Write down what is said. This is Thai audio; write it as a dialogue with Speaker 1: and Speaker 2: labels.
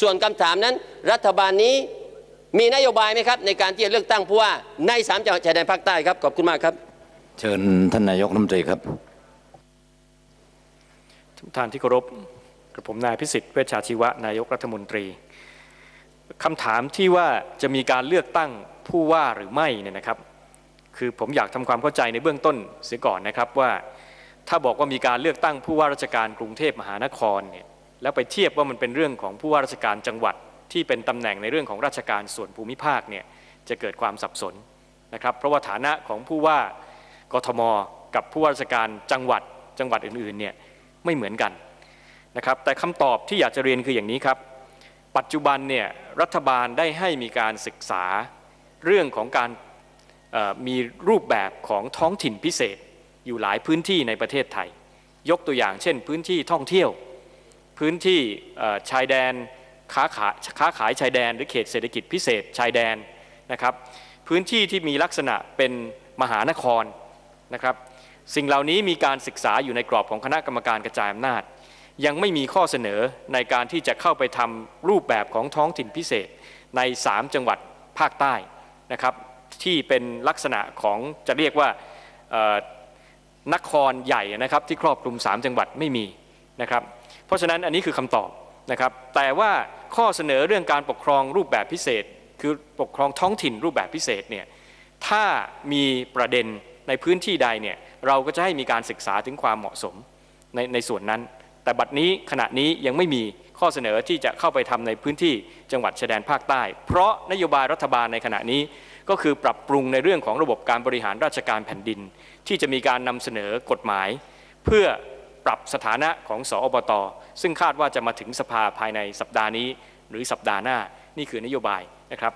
Speaker 1: ส่วนคำถามนั้น รัฐบาลนี้มีนโยบายไหมครับ ในการที่จะเลือกตั้งผู้ว่าในสามจังหวัดชายแดนภาคใต้ครับขอบคุณมากครับ
Speaker 2: เชิญท่านนายกรัฐมนตรีครับ
Speaker 3: ทุกท่านที่เคารพกระผมนายพิสิทธิ์เวชชาชีวะนายกรัฐมนตรีคำถามที่ว่าจะมีการเลือกตั้งผู้ว่าหรือไม่เนี่ยนะครับ คือผมอยากทำความเข้าใจในเบื้องต้นเสียก่อนนะครับว่า ถ้าบอกว่ามีการเลือกตั้งผู้ว่าราชการกรุงเทพมหานครเนี่ย แล้วไปเทียบว่ามันเป็นเรื่องของผู้ว่าราชการจังหวัดที่เป็นตำแหน่งในเรื่องของราชการส่วนภูมิภาคเนี่ยจะเกิดความสับสนนะครับ เพราะว่าฐานะของผู้ว่ากทม กับผู้ว่าราชการจังหวัดจังหวัดอื่นๆเนี่ยไม่เหมือนกันนะครับ แต่คำตอบที่อยากจะเรียนคืออย่างนี้ครับ ปัจจุบันเนี่ยรัฐบาลได้ให้มีการศึกษาเรื่องของการมีรูปแบบของท้องถิ่นพิเศษ อยู่หลายพื้นที่ในประเทศไทย ยกตัวอย่างเช่น พื้นที่ท่องเที่ยว พื้นที่ชายแดนค้าขายค้าขายชายแดน หรือเขตเศรษฐกิจพิเศษชายแดนนะครับพื้นที่ที่มีลักษณะเป็นมหานครนะครับสิ่งเหล่านี้มีการศึกษาอยู่ในกรอบของคณะกรรมการกระจายอำนาจ ยังไม่มีข้อเสนอในการที่จะเข้าไปทำรูปแบบของท้องถิ่นพิเศษใน 3 จังหวัดภาคใต้นะครับที่เป็นลักษณะของจะเรียกว่านครใหญ่นะครับที่ครอบคลุม 3 จังหวัดไม่มีนะครับ เพราะฉะนั้นอันนี้คือคำตอบนะครับแต่ว่าข้อเสนอเรื่องการปกครองรูปแบบพิเศษ คือปกครองท้องถิ่นรูปแบบพิเศษเนี่ยถ้ามีประเด็นในพื้นที่ใดเนี่ยเราก็จะให้มีการศึกษาถึงความเหมาะสมในในส่วนนั้น แต่บัดนี้ขณะนี้ยังไม่มีข้อเสนอที่จะเข้าไปทำในพื้นที่จังหวัดชายแดนภาคใต้ เพราะนโยบายรัฐบาลในขณะนี้ก็คือปรับปรุงในเรื่องของระบบการบริหารราชการแผ่นดิน ที่จะมีการนำเสนอกฎหมาย เพื่อ ปรับสถานะของสอบต ซึ่งคาดว่าจะมาถึงสภาภายในสัปดาห์นี้ หรือสัปดาห์หน้านี่คือนโยบายนะครับ